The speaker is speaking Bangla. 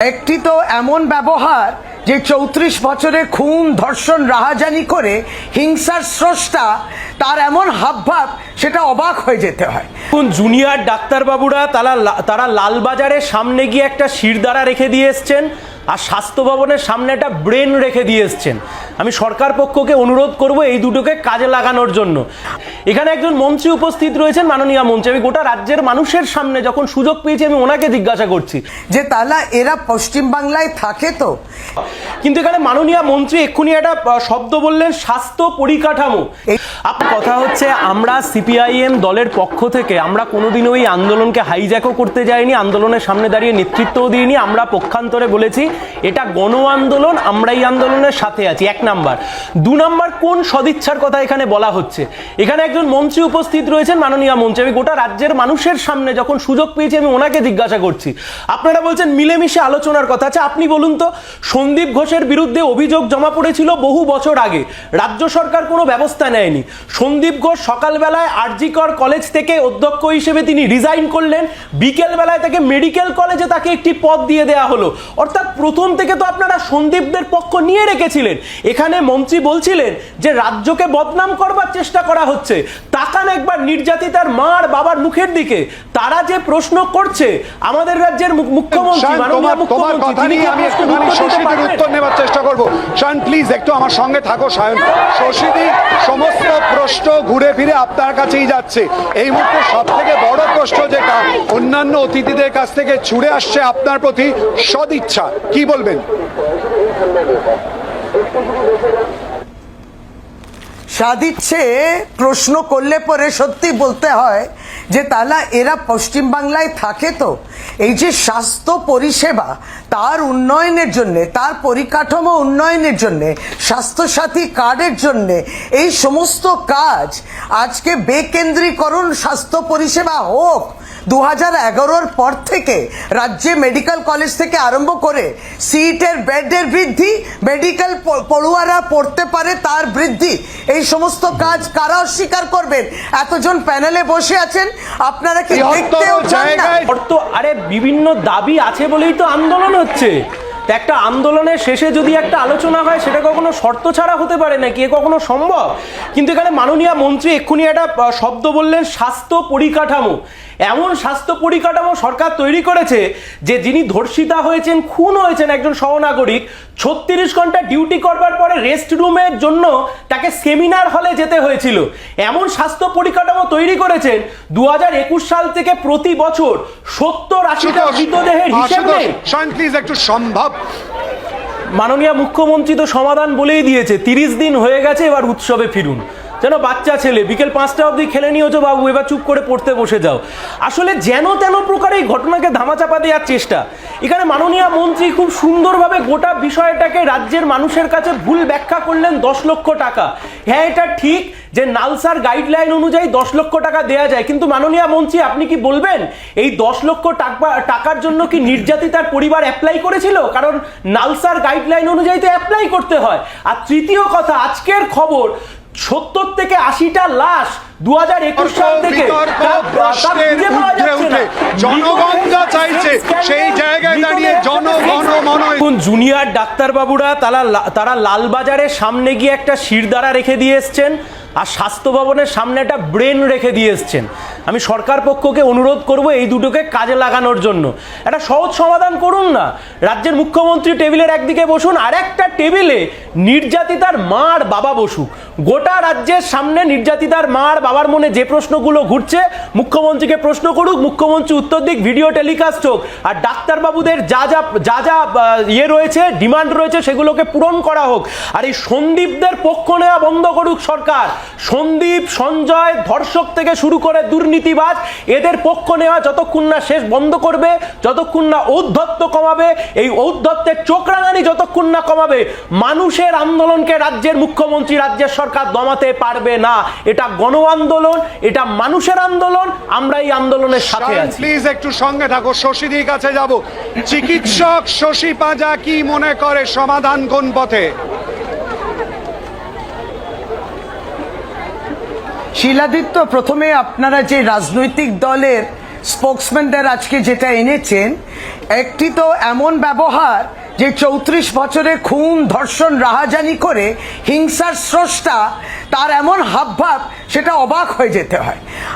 একটি তো এমন ব্যবহার যে চৌত্রিশ বছরে খুন, ধর্ষণ, রাহাজানি করে হিংসার স্রষ্টা তার এমন হাবভাব সেটা অবাক হয়ে যেতে হয়। এখন জুনিয়র ডাক্তারবাবুরা তারা তারা লালবাজারের সামনে গিয়ে একটা শিরদাঁড়া রেখে দিয়ে এসছেন আর স্বাস্থ্য ভবনের সামনে একটা ব্রেন রেখে দিয়ে এসছেন। আমি সরকার পক্ষকে অনুরোধ করব এই দুটোকে কাজে লাগানোর জন্য। এখানে একজন মন্ত্রী উপস্থিত রয়েছেন মাননীয় মন্ত্রী। আমি গোটা রাজ্যের মানুষের সামনে যখন সুযোগ পেয়েছি আমি ওনাকে জিজ্ঞাসা করছি। যে তাহলে এরা পশ্চিমবাংলায় থাকে তো? কিন্তু এখানে মাননীয় মন্ত্রী এক্ষুনি একটা শব্দ বললেন স্বাস্থ্য পরিকাঠামো। কথা হচ্ছে আমরা সিপিআইএম দলের পক্ষ থেকে আমরা কোনোদিনও এই আন্দোলনকে হাইজ্যাকও করতে যাইনি আন্দোলনের সামনে দাঁড়িয়ে নেতৃত্বও দিইনি আমরা পক্ষান্তরে বলেছি এটা গণ আন্দোলন আমরা এই আন্দোলনের সাথে আছি। এক নাম্বার। দু নাম্বার কোন সদিচ্ছার কথা এখানে বলা হচ্ছে? এখানে একজন মন্ত্রী উপস্থিত রয়েছেন, মাননীয় মন্ত্রী। আমি গোটা রাজ্যের মানুষের সামনে যখন সুযোগ পেয়েছি, আমি ওনাকে জিজ্ঞাসা করছি। আপনারা বলছেন মিলেমিশে আলোচনার কথা। আচ্ছা আপনি বলুন তো, সন্দীপ ঘোষের বিরুদ্ধে অভিযোগ জমা পড়েছিল বহু বছর আগে। রাজ্য সরকার কোনো ব্যবস্থা নেয়নি। সন্দীপ ঘোষ সকালবেলায় আরজিকর কলেজ থেকে অধ্যক্ষ হিসেবে তিনি রিজাইন করলেন। বিকেল বেলায় তাকে মেডিকেল কলেজে তাকে একটি পদ দিয়ে দেওয়া হলো। অর্থাৎ প্রথম থেকে তো আপনারা সন্দীপদের পক্ষ নিয়ে রেখেছিলেন। এখানে মন্ত্রী বলছিলেন যে, রাজ্যকে বদনাম করবার চেষ্টা করা হচ্ছে। তাকান একবার নির্যাতিতার মার বাবার মুখের দিকে। তারা যে প্রশ্ন করছে আমাদের রাজ্যের মুখ্যমন্ত্রী মাননীয় তোমার তোমার মুখ্যমন্ত্রী তিনি আমি একটুখানি উত্তর নেবার চেষ্টা করব। শান প্লিজ একটু আমার সঙ্গে থাকো সায়ন শশীদি সমস্ত প্রশ্ন ঘুরে ফিরে আপনার কাছেই যাচ্ছে। এই মুহূর্তে সব থেকে বড় প্রশ্ন যেটা অন্যান্য অতিথিদের কাছ থেকে ছুড়ে আসছে আপনার প্রতি সদিচ্ছা। কি বলবেন? সাদিচ্ছে প্রশ্ন করলে পরে সত্যি বলতে হয় যে তাহলে এরা পশ্চিমবাংলায় থাকে তো, এই যে স্বাস্থ্য পরিষেবা, তার উন্নয়নের জন্যে, তার পরিকাঠামো উন্নয়নের জন্যে, স্বাস্থ্যসাথী কার্ডের জন্যে, এই সমস্ত কাজ আজকে বেকেন্দ্রীকরণ স্বাস্থ্য পরিষেবা হোক দু হাজার এগারোর পর থেকে রাজ্যে মেডিকেল কলেজ থেকে আরম্ভ করে সিটের বেডের বৃদ্ধি, মেডিকেল পড়ুয়ারা পড়তে পারে তার বৃদ্ধি, এই সমস্ত কাজ কারা অস্বীকার করবেন? এতজন প্যানেলে বসে আছেন আপনারা কি দেখতেও চান না? আরে বিভিন্ন দাবি আছে বলেই তো আন্দোলন হচ্ছে। তা একটা আন্দোলনের শেষে যদি একটা আলোচনা হয় সেটা কখনো শর্ত ছাড়া হতে পারে নাকি? এ কখনো সম্ভব? কিন্তু এখানে মাননীয় মন্ত্রী এক্ষুনি একটা শব্দ বললেন স্বাস্থ্য পরিকাঠামো। এমন স্বাস্থ্য পরিকাঠামো সরকার তৈরি করেছে যে যিনি ধর্ষিতা হয়েছেন খুন হয়েছেন একজন সহনাগরিক ছত্রিশ ঘণ্টা ডিউটি করবার পরে রেস্ট রুমের জন্য তাকে সেমিনার হলে যেতে হয়েছিল। এমন স্বাস্থ্য পরিকাঠামো তৈরি করেছেন দু হাজার একুশ সাল থেকে প্রতি বছর সত্তর আশিটা মৃতদেহের হিসেব নেই। একটু সম্ভব মাননীয় মুখ্যমন্ত্রী তো সমাধান বলেই দিয়েছে, তিরিশ দিন হয়ে গেছে, এবার উৎসবে ফিরুন। যেন বাচ্চা ছেলে, বিকেল পাঁচটা অবধি খেলে নিয়েছো বাবু, এবার চুপ করে পড়তে বসে যাও। আসলে যেন তেন প্রকার এই ঘটনাকে ধামাচাপা দেওয়ার চেষ্টা। এখানে মাননীয় মন্ত্রী খুব সুন্দরভাবে গোটা বিষয়টাকে রাজ্যের মানুষের কাছে ভুল ব্যাখ্যা করলেন দশ লক্ষ টাকা। হ্যাঁ এটা ঠিক যে নালসার গাইডলাইন অনুযায়ী দশ লক্ষ টাকা দেয়া যায় কিন্তু মাননীয় মন্ত্রী আপনি কি বলবেন? এই দশ লক্ষ টাকা টাকার জন্য কি নির্যাতিতার পরিবার অ্যাপ্লাই করেছিল? কারণ নালসার গাইডলাইন অনুযায়ী তো অ্যাপ্লাই করতে হয়। আর তৃতীয় কথা আজকের খবর সত্তর থেকে আশিটা লাশ দু হাজার একুশ সাল থেকে জনগণ চাইছে, সেই জায়গায় দাঁড়িয়ে জনগণ মনে জুনিয়র ডাক্তারবাবুরা তারা তারা লালবাজারের সামনে গিয়ে একটা শিরদাঁড়া রেখে দিয়ে এসছেন আর স্বাস্থ্য ভবনের সামনে একটা ব্রেন রেখে দিয়ে এসছেন। আমি সরকার পক্ষকে অনুরোধ করব এই দুটোকে কাজে লাগানোর জন্য। একটা সহজ সমাধান করুন না। রাজ্যের মুখ্যমন্ত্রী টেবিলের একদিকে বসুন আর একটা টেবিলে নির্যাতিতার মা বাবা বসুক। গোটা রাজ্যের সামনে নির্যাতিতার মা আর বাবার মনে যে প্রশ্নগুলো ঘুরছে, মুখ্যমন্ত্রীকে প্রশ্ন করুক, মুখ্যমন্ত্রী উত্তর দিক, ভিডিও টেলিকাস্ট হোক, আর ডাক্তারবাবুদের যা যা যা যা ইয়ে রয়েছে, ডিমান্ড রয়েছে, সেগুলোকে পূরণ করা হোক। আর এই সন্দীপদের পক্ষ নেওয়া বন্ধ করুক সরকার। সন্দীপ, সঞ্জয়, ধর্ষক থেকে শুরু করে দুর্নীতিবাজ এদের পক্ষ নেওয়া যতক্ষণ না শেষ বন্ধ করবে যতক্ষণ না ঔদ্ধত্য কমাবে এই ঔদ্ধত্যের চোখ রাঙানি যতক্ষণ না কমাবে মানুষের আন্দোলনকে রাজ্যের মুখ্যমন্ত্রী রাজ্যের সরকার দমাতে পারবে না। এটা গণ আন্দোলন এটা মানুষের আন্দোলন আমরা এই আন্দোলনের সাথে আছি। প্লিজ একটু সঙ্গে থাকো শশীদির কাছে যাব। চিকিৎসক শশী পাজা কি মনে করে সমাধান কোন পথে? শিলাদিত্য প্রথমে আপনারা যে রাজনৈতিক দলের স্পোক্সম্যানদের আজকে যেটা এনেছেন, একটি তো এমন ব্যবহার যে চৌত্রিশ বছরে খুন, ধর্ষণ, রাহাজানি করে হিংসার স্রষ্টা, তার এমন হাবভাব, সেটা অবাক হয়ে যেতে হয়।